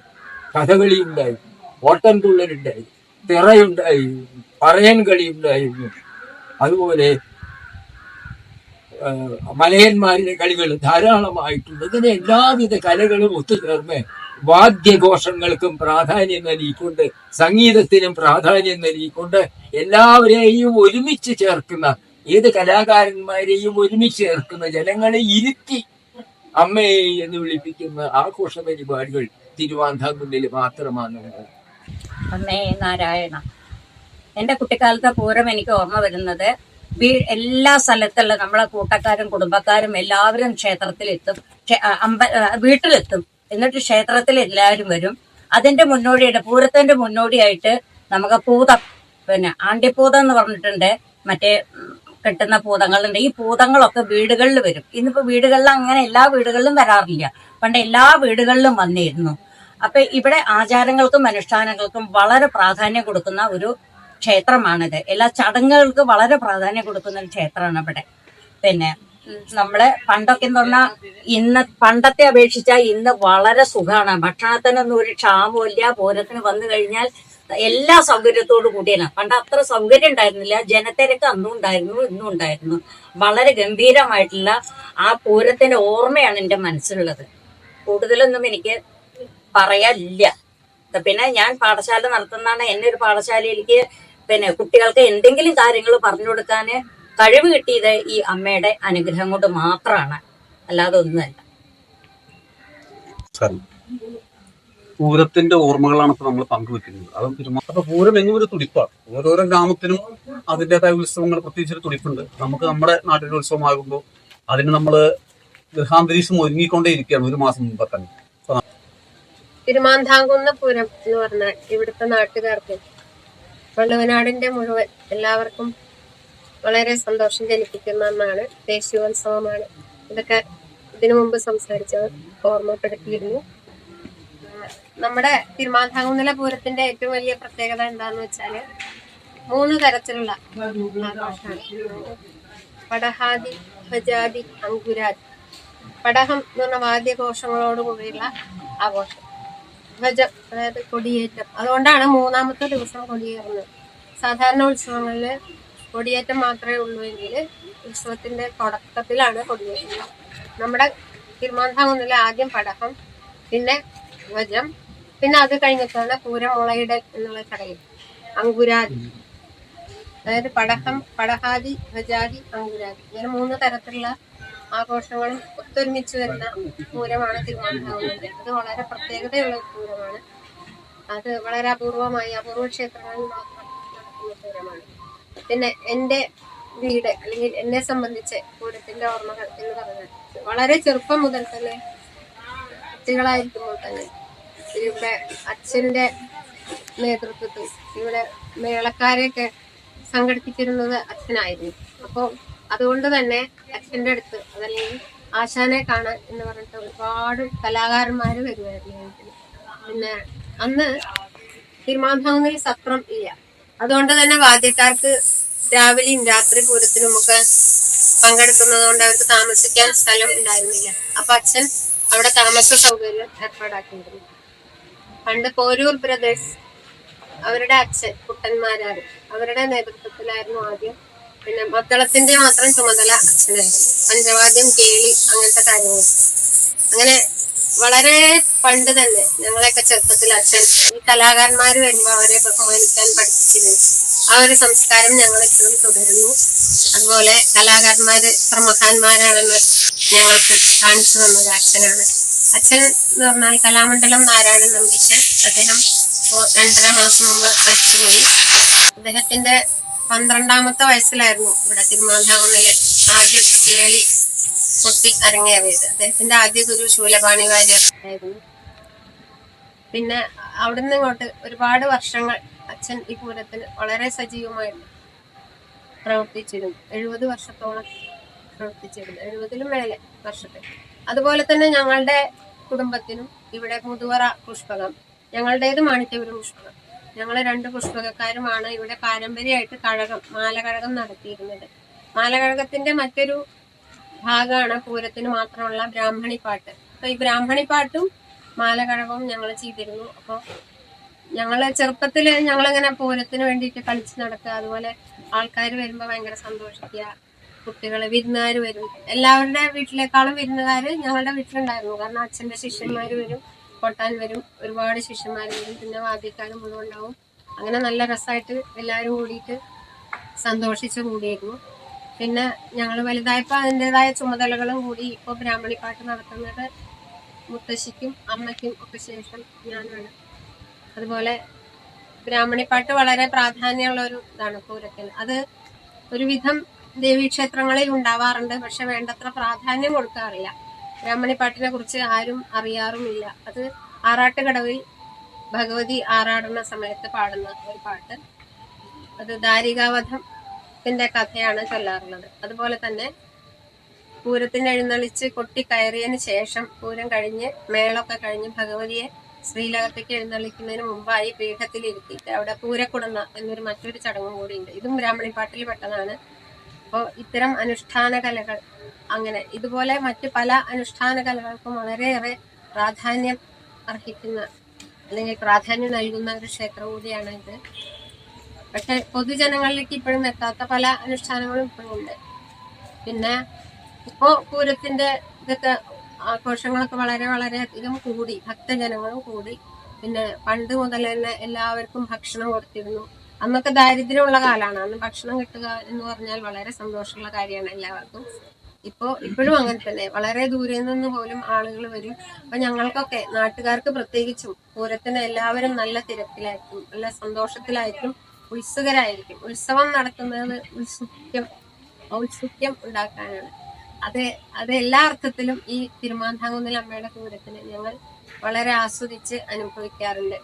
കഥകളി ഉണ്ടായിരുന്നു ഓട്ടൻതുള്ളലുണ്ടായി തിറയുണ്ടായി പറയൻ കളി ഉണ്ടായിരുന്നു അതുപോലെ മലയന്മാരുടെ കളികൾ ധാരാളമായിട്ടുണ്ട് ഇതിന് എല്ലാവിധ കലകളും ഒത്തുചേർന്ന് വാദ്യഘോഷങ്ങൾക്കും പ്രാധാന്യം നൽകിക്കൊണ്ട് സംഗീതത്തിനും പ്രാധാന്യം നൽകിക്കൊണ്ട് എല്ലാവരെയും ഒരുമിച്ച് ചേർക്കുന്ന ഏത് കലാകാരന്മാരെയും ഒരുമിച്ച് ചേർക്കുന്ന ജനങ്ങളെ ഇരുത്തി അമ്മേ എന്ന് വിളിപ്പിക്കുന്ന ആഘോഷ പരിപാടികൾ തിരുവാന്താകുന്നിൽ മാത്രമാണ്. അമ്മേ നാരായണ എന്റെ കുട്ടിക്കാലത്തെ പൂരം എനിക്ക് ഓർമ്മ വരുന്നത് എല്ലാ സ്ഥലത്തുള്ള നമ്മളെ കൂട്ടക്കാരും കുടുംബക്കാരും എല്ലാവരും ക്ഷേത്രത്തിലെത്തും ക്ഷേ- അമ്പ വീട്ടിലെത്തും. എന്നിട്ട് ക്ഷേത്രത്തിൽ എല്ലാവരും വരും. അതിന്റെ മുന്നോടിയായിട്ട് പൂരത്തിന്റെ മുന്നോടിയായിട്ട് നമുക്ക് പൂതം പിന്നെ ആണ്ടിപ്പൂതം എന്ന് പറഞ്ഞിട്ടുണ്ട്. മറ്റേ കിട്ടുന്ന പൂതങ്ങളുണ്ട്. ഈ പൂതങ്ങളൊക്കെ വീടുകളിൽ വരും. ഇന്നിപ്പോ വീടുകളിൽ അങ്ങനെ എല്ലാ വീടുകളിലും വരാറില്ല. പണ്ട് എല്ലാ വീടുകളിലും വന്നിരുന്നു. അപ്പൊ ഇവിടെ ആചാരങ്ങൾക്കും അനുഷ്ഠാനങ്ങൾക്കും വളരെ പ്രാധാന്യം കൊടുക്കുന്ന ഒരു ക്ഷേത്രമാണിത്. എല്ലാ ചടങ്ങുകൾക്കും വളരെ പ്രാധാന്യം കൊടുക്കുന്ന ഒരു ക്ഷേത്രമാണ് ഇവിടെ. പിന്നെ നമ്മൾ പണ്ടൊക്കെ എന്ന് പറഞ്ഞാൽ ഇന്ന് പണ്ടത്തെ അപേക്ഷിച്ച ഇന്ന് വളരെ സുഖമാണ് ഭക്ഷണത്തിനൊന്നും ഒരു ക്ഷാമമില്ല പൂരത്തിന് വന്നു കഴിഞ്ഞാൽ എല്ലാ സൗകര്യത്തോടു കൂടിയാണ്. പണ്ട് അത്ര സൗകര്യം ഉണ്ടായിരുന്നില്ല. ജനത്തിരക്ക് അന്നും ഉണ്ടായിരുന്നു ഇന്നും ഉണ്ടായിരുന്നു. വളരെ ഗംഭീരമായിട്ടുള്ള ആ പൂരത്തിന്റെ ഓർമ്മയാണ് എന്റെ മനസ്സിലുള്ളത്. കൂടുതലൊന്നും എനിക്ക് പറയാനില്ല. പിന്നെ ഞാൻ പാഠശാല നടത്തുന്നതാണ്. എന്നെ ഒരു പാഠശാലയിലേക്ക് പിന്നെ കുട്ടികൾക്ക് എന്തെങ്കിലും കാര്യങ്ങൾ പറഞ്ഞു കൊടുക്കാൻ കഴിവ് കിട്ടിയത് ഈ അമ്മയുടെ അനുഗ്രഹം കൊണ്ട് മാത്രമാണ്. അല്ലാതെ ഒന്നുമല്ല. പൂരത്തിന്റെ ഓർമ്മകളാണ് ഇപ്പൊ നമ്മൾ പങ്കുവെക്കുന്നത്. അതും തിരുമാ അപ്പൊ പൂരം എങ്ങും ഒരു തുടിപ്പാണ്. ഓരോരോ ഗ്രാമത്തിനും അതിന്റെതായ ഉത്സവങ്ങൾ പ്രത്യേകിച്ച് ഒരു തുടിപ്പുണ്ട്. നമുക്ക് നമ്മുടെ നാട്ടിലെ ഉത്സവമാകുമ്പോൾ അതിന് നമ്മൾ ഗൃഹാന്തരീക്ഷം ഒരുങ്ങിക്കൊണ്ടേ ഇരിക്കുകയാണ് ഒരു മാസം മുമ്പ് തന്നെ. തിരുമാന്താങ്കുന്ന പൂരം എന്ന് പറഞ്ഞാൽ ഇവിടുത്തെ നാട്ടുകാർക്ക് വള്ളുവനാടിന്റെ മുഴുവൻ എല്ലാവർക്കും വളരെ സന്തോഷം ജനിപ്പിക്കുന്ന ഒന്നാണ് ദേശീയോത്സവമാണ്. ഇതൊക്കെ ഇതിനു മുമ്പ് സംസാരിച്ചവർ ഓർമ്മപ്പെടുത്തിയിരുന്നു. നമ്മുടെ തിരുമാന്താംകുന്നിലെ പൂരത്തിന്റെ ഏറ്റവും വലിയ പ്രത്യേകത എന്താന്ന് വെച്ചാൽ മൂന്ന് തരത്തിലുള്ള പടഹാദി ഭജാതി അങ്കുരാദി. പടഹം എന്ന് പറഞ്ഞ വാദ്യഘോഷങ്ങളോട് കൂടിയുള്ള ആഘോഷം. ധ്വജം അതായത് കൊടിയേറ്റം. അതുകൊണ്ടാണ് മൂന്നാമത്തെ ദിവസം കൊടിയേറുന്നത്. സാധാരണ ഉത്സവങ്ങളിൽ കൊടിയേറ്റം മാത്രമേ ഉള്ളൂ എങ്കിൽ ഉത്സവത്തിന്റെ തുടക്കത്തിലാണ് കൊടിയേറ്റം. നമ്മുടെ തിരുമാന്താകുന്നിലെ ആദ്യം പടഹം പിന്നെ ധ്വജം പിന്നെ അത് കഴിഞ്ഞിട്ടാണ് പൂരമുളയിടൽ എന്നുള്ള ചടങ്ങ്. അങ്കുരാദി. അതായത് പടഹം പടഹാദി ധ്വജാതി അങ്കുരാദി. ഇങ്ങനെ മൂന്ന് തരത്തിലുള്ള ആഘോഷങ്ങളും ഒത്തൊരുമിച്ച് വരുന്ന പൂരമാണ് തിരുവനന്തപുരം അത് വളരെ പ്രത്യേകതയുള്ള പൂരമാണ്. അത് വളരെ അപൂർവമായി അപൂർവ ക്ഷേത്രങ്ങളിൽ മാത്രം നടക്കുന്ന പൂരമാണ്. പിന്നെ എന്റെ വീട് അല്ലെങ്കിൽ എന്നെ സംബന്ധിച്ച് പൂരത്തിന്റെ ഓർമ്മകൾ എന്ന് പറഞ്ഞാൽ വളരെ ചെറുപ്പം മുതൽ തന്നെ കുട്ടികളായിരിക്കുമ്പോൾ തന്നെ ഇവിടെ അച്ഛന്റെ നേതൃത്വത്തിൽ ഇവിടെ മേളക്കാരെയൊക്കെ സംഘടിപ്പിച്ചിരുന്നത് അച്ഛനായിരുന്നു. അപ്പോൾ അതുകൊണ്ട് തന്നെ അച്ഛന്റെ അടുത്ത് അതല്ലെങ്കിൽ ആശാനെ കാണാൻ എന്ന് പറഞ്ഞിട്ട് ഒരുപാട് കലാകാരന്മാർ വരുമായിരുന്നു വീട്ടിൽ പിന്നെ അന്ന് തിരുമാന്താകുന്നിൽ സത്രം ഇല്ല. അതുകൊണ്ട് തന്നെ വാദ്യക്കാർക്ക് രാവിലെയും രാത്രി പൂരത്തിനും ഒക്കെ പങ്കെടുക്കുന്നത് കൊണ്ട് അവർക്ക് താമസിക്കാൻ സ്ഥലം ഉണ്ടായിരുന്നില്ല. അപ്പൊ അച്ഛൻ അവിടെ താമസ സൗകര്യം ഏർപ്പാടാക്കിയിരുന്നു. പണ്ട് പോരൂർ ബ്രദേഴ്സ് അവരുടെ അച്ഛൻ കുട്ടന്മാരാണ്. അവരുടെ നേതൃത്വത്തിലായിരുന്നു ആദ്യം പിന്നെ മദ്ദളത്തിന്റെ മാത്രം ചുമതല അച്ഛനായിരുന്നു. പഞ്ചവാദ്യം കേളി അങ്ങനത്തെ കാര്യങ്ങൾ. അങ്ങനെ വളരെ പണ്ട് തന്നെ ഞങ്ങളെയൊക്കെ ചെറുപ്പത്തിൽ അച്ഛൻ ഈ കലാകാരന്മാർ വരുമ്പോൾ അവരെ ബഹുമാനിക്കാൻ പഠിപ്പിച്ചിരുന്നു. ആ ഒരു സംസ്കാരം ഞങ്ങൾ ഇപ്പോഴും തുടരുന്നു. അതുപോലെ കലാകാരന്മാര് പ്രമുഖന്മാരാണെന്ന് ഞങ്ങൾക്ക് കാണിച്ചു തന്നത് അച്ഛനാണ്. അച്ഛൻ എന്ന് പറഞ്ഞാൽ കലാമണ്ഡലം നാരായണൻ നമ്പീശൻ അദ്ദേഹം രണ്ടര മാസം മുമ്പ് മരിച്ചുപോയി. അദ്ദേഹത്തിന്റെ പന്ത്രണ്ടാമത്തെ വയസ്സിലായിരുന്നു ഇവിടെ തിരുമാന്താകുന്നിൽ ആദ്യ കേളി പൊട്ടി അരങ്ങേറിയത്. അദ്ദേഹത്തിന്റെ ആദ്യ ഗുരു ശൂലപാണി വാര്യർ ആയിരുന്നു. പിന്നെ അവിടുന്ന് ഇങ്ങോട്ട് ഒരുപാട് വർഷങ്ങൾ അച്ഛൻ ഈ പൂരത്തിൽ വളരെ സജീവമായിരുന്നു പ്രവർത്തിച്ചിരുന്നു. എഴുപത് വർഷത്തോളം പ്രവർത്തിച്ചിരുന്നു. എഴുപതിലും മേലെ വർഷത്തെ അതുപോലെ തന്നെ ഞങ്ങളുടെ കുടുംബത്തിനും ഇവിടെ മുതുവറ പുഷ്പകം ഞങ്ങളുടേത് മാണിക്യപുരം പുഷ്പകം. ഞങ്ങൾ രണ്ട് പുഷ്പകക്കാരുമാണ് ഇവിടെ പാരമ്പര്യമായിട്ട് കഴകം മാലകഴകം നടത്തിയിരുന്നത്. മാലകഴകത്തിന്റെ മറ്റൊരു ഭാഗമാണ് പൂരത്തിന് മാത്രമുള്ള ബ്രാഹ്മണി പാട്ട് അപ്പൊ ഈ ബ്രാഹ്മണിപ്പാട്ടും മാലകഴകവും ഞങ്ങൾ ചെയ്തിരുന്നു. അപ്പോൾ ഞങ്ങൾ ചെറുപ്പത്തിൽ ഞങ്ങളിങ്ങനെ പൂരത്തിന് വേണ്ടിയിട്ട് കളിച്ച് നടക്കുക. അതുപോലെ ആൾക്കാർ വരുമ്പോൾ ഭയങ്കര സന്തോഷിക്കുക. കുട്ടികൾ വിരുന്നുകാർ വരും. എല്ലാവരുടെ വീട്ടിലേക്കാളും വിരുന്നുകാർ ഞങ്ങളുടെ വീട്ടിലുണ്ടായിരുന്നു. കാരണം അച്ഛന്റെ ശിഷ്യന്മാർ വരും കൊട്ടാൻ വരും ഒരുപാട് ശിഷ്യന്മാർ വരും. പിന്നെ വാദ്യക്കാരും മുഴുവൻ ഉണ്ടാവും. അങ്ങനെ നല്ല രസമായിട്ട് എല്ലാവരും കൂടിയിട്ട് സന്തോഷിച്ച് കൂടിയിരുന്നു. പിന്നെ ഞങ്ങൾ വലുതായപ്പോൾ അതിന്റെതായ ചുമതലകളും കൂടി ഇപ്പോൾ ബ്രാഹ്മണിപ്പാട്ട് നടത്തുന്നത് മുത്തശ്ശിക്കും അമ്മയ്ക്കും ഒക്കെ ശേഷം ഞാനാണ്. അതുപോലെ ബ്രാഹ്മണിപ്പാട്ട് വളരെ പ്രാധാന്യമുള്ള ഒരു ഇതാണ് പൂരത്തിന് അത് ഒരുവിധം ദേവീക്ഷേത്രങ്ങളിൽ ഉണ്ടാവാറുണ്ട് പക്ഷെ വേണ്ടത്ര പ്രാധാന്യം കൊടുക്കാറില്ല. ബ്രാഹ്മണിപ്പാട്ടിനെ കുറിച്ച് ആരും അറിയാറുമില്ല. അത് ആറാട്ടുകടവിൽ ഭഗവതി ആറാടുന്ന സമയത്ത് പാടുന്ന ഒരു പാട്ട്. അത് ദാരികാവധത്തിന്റെ കഥയാണ് ചൊല്ലാറുള്ളത്. അതുപോലെ തന്നെ പൂരത്തിന് എഴുന്നള്ളിച്ച് കൊട്ടി കയറിയതിന് ശേഷം പൂരം കഴിഞ്ഞ് മേളൊക്കെ കഴിഞ്ഞ് ഭഗവതിയെ ശ്രീലകത്തേക്ക് എഴുന്നള്ളിക്കുന്നതിന് മുമ്പായി പീഠത്തിൽ ഇരുത്തിയിട്ട് അവിടെ പൂരക്കുടന്ന എന്നൊരു മറ്റൊരു ചടങ്ങും കൂടിയുണ്ട്. ഇതും ബ്രാഹ്മണി പാട്ടിൽ പെട്ടതാണ്. അപ്പോൾ ഇത്തരം അനുഷ്ഠാന കലകൾ അങ്ങനെ ഇതുപോലെ മറ്റ് പല അനുഷ്ഠാന കലകൾക്കും വളരെയേറെ പ്രാധാന്യം അർഹിക്കുന്ന അല്ലെങ്കിൽ പ്രാധാന്യം നൽകുന്ന ഒരു ക്ഷേത്രം കൂടിയാണ് ഇത്. പക്ഷെ പൊതുജനങ്ങളിലേക്ക് ഇപ്പോഴും എത്താത്ത പല അനുഷ്ഠാനങ്ങളും ഇപ്പോഴും ഉണ്ട്. പിന്നെ ഇപ്പോ പൂരത്തിന്റെ ഇതൊക്കെ ആഘോഷങ്ങളൊക്കെ വളരെ വളരെ അധികം കൂടി ഭക്തജനങ്ങളും കൂടി. പിന്നെ പണ്ട് മുതൽ തന്നെ എല്ലാവർക്കും ഭക്ഷണം കൊടുത്തിരുന്നു. അന്നൊക്കെ ദാരിദ്ര്യമുള്ള കാലമാണ്. അന്ന് ഭക്ഷണം കിട്ടുക എന്ന് പറഞ്ഞാൽ വളരെ സന്തോഷമുള്ള കാര്യമാണ് എല്ലാവർക്കും. ഇപ്പോ ഇപ്പോഴും അങ്ങനെ തന്നെ. വളരെ ദൂരെ നിന്ന് പോലും ആളുകൾ വരും. അപ്പൊ ഞങ്ങൾക്കൊക്കെ നാട്ടുകാർക്ക് പ്രത്യേകിച്ചും പൂരത്തിന് എല്ലാവരും നല്ല തിരക്കിലായിരിക്കും നല്ല സന്തോഷത്തിലായിരിക്കും ഉത്സുകരായിരിക്കും. ഉത്സവം നടത്തുന്നത് ഉത്സുഖ്യം ഔത്സുഖ്യം ഉണ്ടാക്കാനാണ്. അത് അത് എല്ലാ അർത്ഥത്തിലും ഈ തിരുമാന്താങ്കുന്നിൽ അമ്മയുടെ പൂരത്തിന് ഞങ്ങൾ വളരെ ആസ്വദിച്ച് അനുഭവിക്കാറുണ്ട്.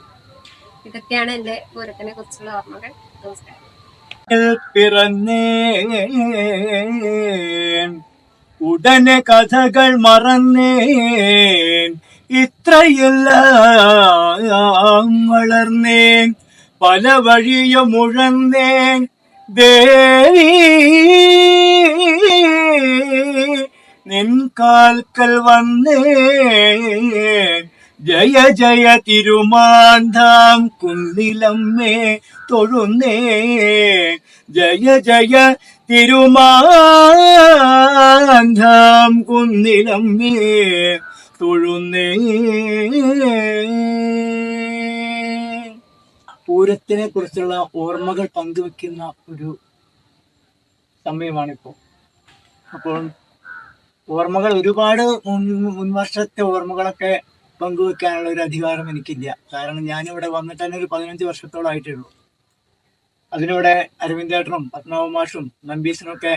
ഇതൊക്കെയാണ് എന്റെ പൂരത്തിനെ കുറിച്ചുള്ള ഓർമ്മകൾ. നമസ്കാരം. പിറന്നേൻ ഉടനെ കഥകൾ മറന്നേൻ ഇത്രയെല്ലാം വളർന്നേൻ പല വഴിയും ഉഴന്നേൻ ദേവി നിൻ കാൽക്കൽ വന്നേ. ജയ ജയ തിരുമാന്താം കുന്നിലമ്മേ തൊഴുന്നേ. ജയ ജയ തിരുമാന്താം കുന്നിലമ്മേ തൊഴുന്നേ. പൂരത്തിനെ കുറിച്ചുള്ള ഓർമ്മകൾ പങ്കുവെക്കുന്ന ഒരു സമയമാണിപ്പോ. അപ്പോൾ ഓർമ്മകൾ ഒരുപാട് മുൻ മുൻവർഷത്തെ ഓർമ്മകളൊക്കെ പങ്കുവെക്കാനുള്ള ഒരു അധികാരം എനിക്കില്ല. കാരണം ഞാനിവിടെ വന്നിട്ട് തന്നെ ഒരു പതിനഞ്ച് വർഷത്തോളമായിട്ടേ ഉള്ളൂ അതിനിവിടെ അരവിന്ദേട്ടനും പത്മകുമാഷും നമ്പീസിനൊക്കെ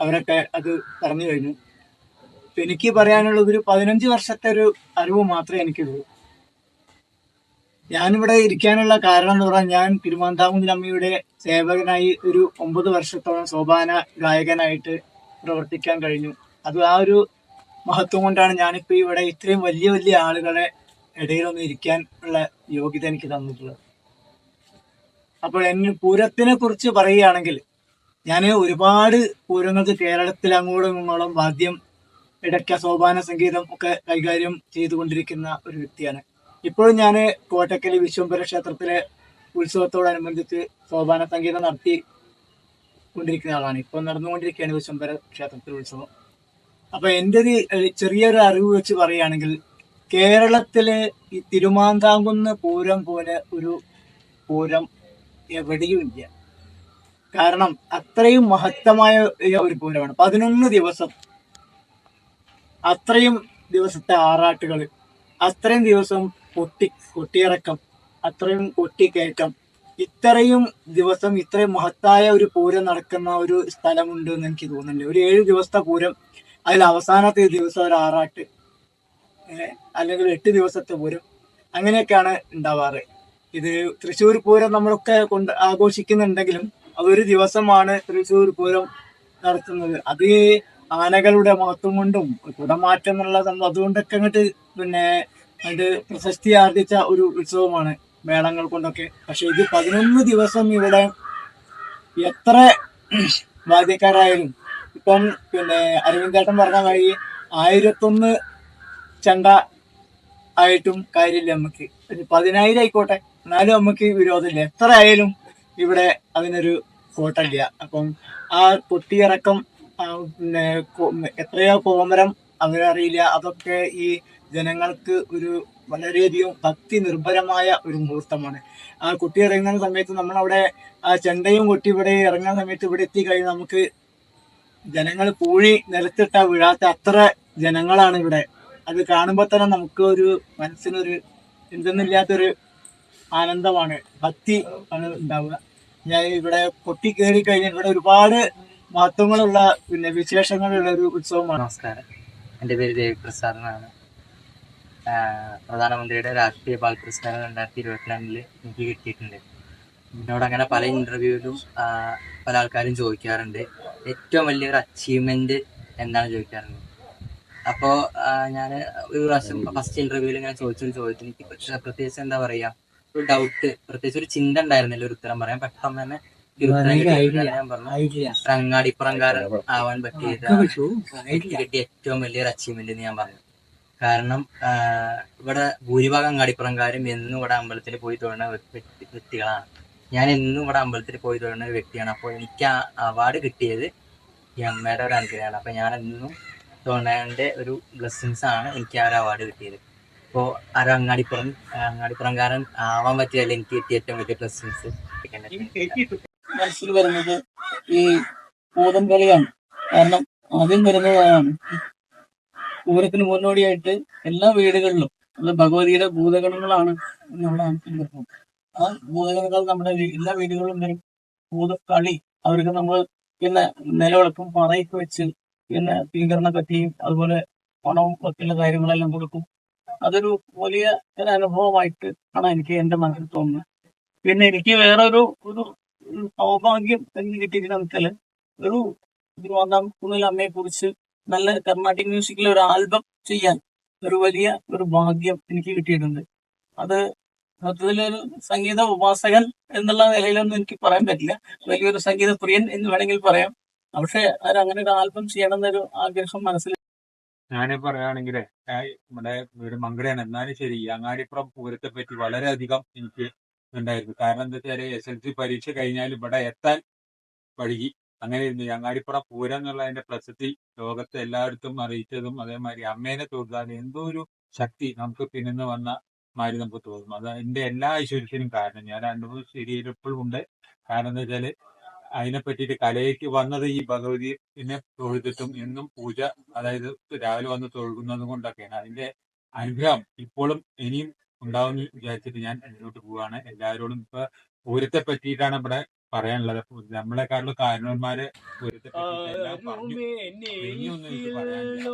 അവരൊക്കെ അത് പറഞ്ഞു കഴിഞ്ഞു. എനിക്ക് പറയാനുള്ളത് ഒരു പതിനഞ്ച് വർഷത്തെ ഒരു അറിവ് മാത്രമേ എനിക്കുള്ളൂ. ഞാനിവിടെ ഇരിക്കാനുള്ള കാരണം എന്ന് പറഞ്ഞാൽ ഞാൻ തിരുവനന്തപുരം അമ്മയുടെ സേവകനായി ഒരു ഒമ്പത് വർഷത്തോളം സോപാന ഗായകനായിട്ട് പ്രവർത്തിക്കാൻ കഴിഞ്ഞു. അത് ആ ഒരു മഹത്വം കൊണ്ടാണ് ഞാനിപ്പോൾ ഇവിടെ ഇത്രയും വലിയ വലിയ ആളുകളെ ഇടയിലൊന്നും ഇരിക്കാൻ ഉള്ള യോഗ്യത എനിക്ക് തന്നിട്ടുള്ളത്. അപ്പോൾ എന്നെ പൂരത്തിനെ കുറിച്ച് പറയുകയാണെങ്കിൽ ഞാൻ ഒരുപാട് പൂരങ്ങൾക്ക് കേരളത്തിൽ അങ്ങോട്ടും ഇങ്ങോട്ടും വാദ്യം ഇടയ്ക്ക സോപാന സംഗീതം ഒക്കെ കൈകാര്യം ചെയ്തുകൊണ്ടിരിക്കുന്ന ഒരു വ്യക്തിയാണ്. ഇപ്പോഴും ഞാൻ കോട്ടക്കൽ വിശ്വംഭര ക്ഷേത്രത്തിലെ ഉത്സവത്തോടനുബന്ധിച്ച് സോപാന സംഗീതം നടത്തി കൊണ്ടിരിക്കുന്ന ആളാണ്. ഇപ്പൊ നടന്നുകൊണ്ടിരിക്കുകയാണ് വിശ്വംഭര ക്ഷേത്രത്തിലെ ഉത്സവം. അപ്പൊ എന്റെ ഒരു ചെറിയൊരു അറിവ് വെച്ച് പറയുകയാണെങ്കിൽ കേരളത്തിലെ ഈ തിരുമാന്താങ്കുന്ന് പൂരം പോലെ ഒരു പൂരം എവിടെയും ഇല്ല. കാരണം അത്രയും മഹത്തമായ ഒരു പൂരമാണ്. പതിനൊന്ന് ദിവസം. അത്രയും ദിവസത്തെ ആറാട്ടുകൾ അത്രയും ദിവസം കൊട്ടി കൊട്ടിയിറക്കം. അത്രയും കൊട്ടിക്കയറ്റം ഇത്രയും ദിവസം ഇത്രയും മഹത്തായ ഒരു പൂരം നടക്കുന്ന ഒരു സ്ഥലമുണ്ട് എന്ന് എനിക്ക് തോന്നുന്നുണ്ട്. ഒരു ഏഴ് ദിവസത്തെ പൂരം. അതിൽ അവസാനത്തെ ദിവസം ഒരു ആറാട്ട്. അല്ലെങ്കിൽ എട്ട് ദിവസത്തെ പൂരം. അങ്ങനെയൊക്കെയാണ് ഉണ്ടാവാറ്. ഇത് തൃശ്ശൂർ പൂരം നമ്മളൊക്കെ കൊണ്ട് ആഘോഷിക്കുന്നുണ്ടെങ്കിലും അതൊരു ദിവസമാണ് തൃശ്ശൂർ പൂരം നടത്തുന്നത്. അത് ആനകളുടെ മഹത്വം കൊണ്ടും കുടമാറ്റം എന്നുള്ള അതുകൊണ്ടൊക്കെ അങ്ങോട്ട് പിന്നെ അത് പ്രശസ്തി ആർജിച്ച ഒരു ഉത്സവമാണ് മേളങ്ങൾ കൊണ്ടൊക്കെ. പക്ഷെ ഇത് പതിനൊന്ന് ദിവസം ഇവിടെ എത്ര വാദ്യക്കാരായാലും ഇപ്പം പിന്നെ അരവിന്ദേട്ടൻ പറഞ്ഞ വഴി ആയിരത്തൊന്ന് ചണ്ട ആയിട്ടും കാര്യമില്ല നമുക്ക്. ഒരു പതിനായിരം ആയിക്കോട്ടെ. എന്നാലും നമുക്ക് വിരോധമില്ല. എത്ര ആയാലും ഇവിടെ അതിനൊരു കോട്ടല്ല അപ്പം ആ പൊട്ടിയിറക്കം പിന്നെ എത്രയോ കോമരം അവരറിയില്ല. അതൊക്കെ ഈ ജനങ്ങൾക്ക് ഒരു വളരെയധികം ഭക്തി നിർഭരമായ ഒരു മുഹൂർത്തമാണ്. ആ കുട്ടി ഇറങ്ങുന്ന സമയത്ത് നമ്മളവിടെ ആ ചെണ്ടയും കൊട്ടി ഇവിടെ ഇറങ്ങുന്ന സമയത്ത് ഇവിടെ എത്തിക്കഴിഞ്ഞാൽ നമുക്ക് ജനങ്ങൾ പൂഴി നിലത്തിട്ട വീഴാത്ത അത്ര ജനങ്ങളാണ് ഇവിടെ. അത് കാണുമ്പോൾ തന്നെ നമുക്ക് ഒരു മനസ്സിനൊരു എന്തെന്നില്ലാത്തൊരു ആനന്ദമാണ്. ഭക്തി ആണ് ഉണ്ടാവുക. ഞാൻ ഇവിടെ പൊട്ടി കയറി കഴിഞ്ഞാൽ ഇവിടെ ഒരുപാട് മഹത്വങ്ങളുള്ള പിന്നെ വിശേഷങ്ങളുള്ള ഒരു ഉത്സവമാണ്. നമസ്കാരം. എന്റെ പേര് ദേവിപ്രസാദ് എന്നാണ്. ആഹ് പ്രധാനമന്ത്രിയുടെ രാഷ്ട്രീയ ബാൽ പുരസ്കാരം രണ്ടായിരത്തി ഇരുപത്തിരണ്ടിൽ എനിക്ക് കിട്ടിയിട്ടുണ്ട്. എന്നോട് അങ്ങനെ പല ഇന്റർവ്യൂവിലും പല ആൾക്കാരും ചോദിക്കാറുണ്ട്. ഏറ്റവും വലിയൊരു അച്ചീവ്മെന്റ് എന്താണ് ചോദിക്കാറുണ്ട്? അപ്പോ ഞാൻ ഒരു പ്രാവശ്യം ഫസ്റ്റ് ഇന്റർവ്യൂവിൽ ഇങ്ങനെ ചോദിച്ചൊരു ചോദ്യത്തിന് എനിക്ക് പ്രത്യേക- പ്രത്യേകിച്ച് എന്താ പറയാ ഒരു ഡൗട്ട് പ്രത്യേകിച്ച് ഒരു ചിന്ത ഉണ്ടായിരുന്നില്ല ഒരു ഉത്തരം പറയാൻ. പെട്ടെന്ന് തന്നെ ഞാൻ പറഞ്ഞു. അങ്ങാടിപ്പുറംകാരൻ ആവാൻ പറ്റിയത് കിട്ടിയ ഏറ്റവും വലിയൊരു അച്ചീവ്മെന്റ് എന്ന് ഞാൻ പറഞ്ഞു. കാരണം ഇവിടെ ഭൂരിഭാഗം അങ്ങാടിപ്പുറംകാരും എന്നും ഇവിടെ അമ്പലത്തിൽ പോയി തൊഴുന്ന വ്യക്തികളാണ്. ഞാൻ എന്നും ഇവിടെ അമ്പലത്തിൽ പോയി തൊഴുന്ന ഒരു വ്യക്തിയാണ്. അപ്പോൾ എനിക്ക് ആ അവാർഡ് കിട്ടിയത് ഈ അമ്മയുടെ ഒരു അനുഗ്രഹമാണ്. അപ്പം ഞാൻ എന്നും തൊഴേണ്ട ഒരു ബ്ലെസ്സിങ്സ് ആണ് എനിക്ക് ആ ഒരു അവാർഡ് കിട്ടിയത്. അപ്പോൾ ആ ഒരു അങ്ങാടിപ്പുറം അങ്ങാടിപ്പുറംകാരൻ ആവാൻ പറ്റിയല്ലേ എനിക്ക് കിട്ടിയ ഏറ്റവും വലിയ ബ്ലെസ്സിങ്സ് മനസ്സിൽ വരുന്നത് ഈ പൂതം കളിയാണ് കാരണം ആദ്യം വരുന്നതാണ് പൂരത്തിന് മുന്നോടിയായിട്ട് എല്ലാ വീടുകളിലും അത് ഭഗവതിയുടെ ഭൂതഗണങ്ങളാണ് നമ്മുടെ വരുന്നത് ആ ഭൂതഗണങ്ങൾ നമ്മുടെ എല്ലാ വീടുകളിലും വരും. ഭൂതക്കളി അവർക്ക് നമ്മൾ പിന്നെ നിലവിളക്കും പറയൊക്കെ വെച്ച് പിന്നെ സ്വീകരണ കത്തിയും അതുപോലെ പണവും ഒക്കെയുള്ള കാര്യങ്ങളെല്ലാം കൊടുക്കും. അതൊരു വലിയ ഒരു അനുഭവമായിട്ട് ആണ് എനിക്ക് എന്റെ മനസ്സിൽ തോന്നുന്നത്. പിന്നെ എനിക്ക് വേറെ ഒരു ഒരു സൗഭാഗ്യം എനിക്ക് കിട്ടിയിരിക്കുന്ന വെച്ചാൽ ഒരു തിരുവനന്തപുരം കുന്നിൽ അമ്മയെ കുറിച്ച് നല്ല കർണാട്ടിക് മ്യൂസിക്കിൽ ഒരു ആൽബം ചെയ്യാൻ ഒരു വലിയ ഒരു ഭാഗ്യം എനിക്ക് കിട്ടിയിട്ടുണ്ട്. അത് മൊത്തത്തിലൊരു സംഗീത ഉപാസകൻ എന്നുള്ള നിലയിലൊന്നും എനിക്ക് പറയാൻ പറ്റില്ല. വലിയൊരു സംഗീത പ്രിയൻ എന്ന് വേണമെങ്കിൽ പറയാം. പക്ഷെ അങ്ങനെ ഒരു ആൽബം ചെയ്യണം എന്നൊരു ആഗ്രഹം മനസ്സിൽ ഞാൻ പറയുകയാണെങ്കിലേ നമ്മുടെ വീട് മങ്കടയാണ് എന്നാലും ശരി അങ്ങാടിപ്പുറം പൂരത്തെ പറ്റി വളരെയധികം എനിക്ക് ഉണ്ടായിരുന്നു. കാരണം എന്താ വെച്ചാൽ എസ് എൽ സി പരീക്ഷ കഴിഞ്ഞാൽ ഇവിടെ എത്താൻ വഴുകി. അങ്ങനെ ഇരുന്നു അങ്ങാടിപ്പുറ പൂരം എന്നുള്ളതിന്റെ പ്രസിദ്ധി ലോകത്തെ എല്ലായിടത്തും അറിയിച്ചതും അതേമാതിരി അമ്മേനെ തൊഴുതാൽ എന്തോ ഒരു ശക്തി നമുക്ക് പിന്നിന്ന് വന്ന മാതിരി നമുക്ക് തോന്നും. അത് എന്റെ എല്ലാ ഐശ്വര്യത്തിനും കാരണം. ഞാൻ രണ്ടു മൂന്ന് ശരിയിലിപ്പോഴും ഉണ്ട്. കാരണം എന്താ വെച്ചാൽ അതിനെ പറ്റിയിട്ട് കലയ്ക്ക് വന്നത് ഈ ഭഗവതി പിന്നെ തൊഴുതിട്ടും എന്നും പൂജ അതായത് രാവിലെ വന്ന് തൊഴുകുന്നതും കൊണ്ടൊക്കെയാണ്. അതിന്റെ അനുഗ്രഹം ഇപ്പോഴും ഇനിയും ഉണ്ടാവും വിചാരിച്ചിട്ട് ഞാൻ മുന്നോട്ട് പോവാണ് എല്ലാവരോടും ഇപ്പൊ പൂരത്തെ പറ്റിയിട്ടാണ് ഇവിടെ പറയാനുള്ളത്. നമ്മളെക്കാളും കാരണവന്മാര് പറഞ്ഞു പറയാനില്ല.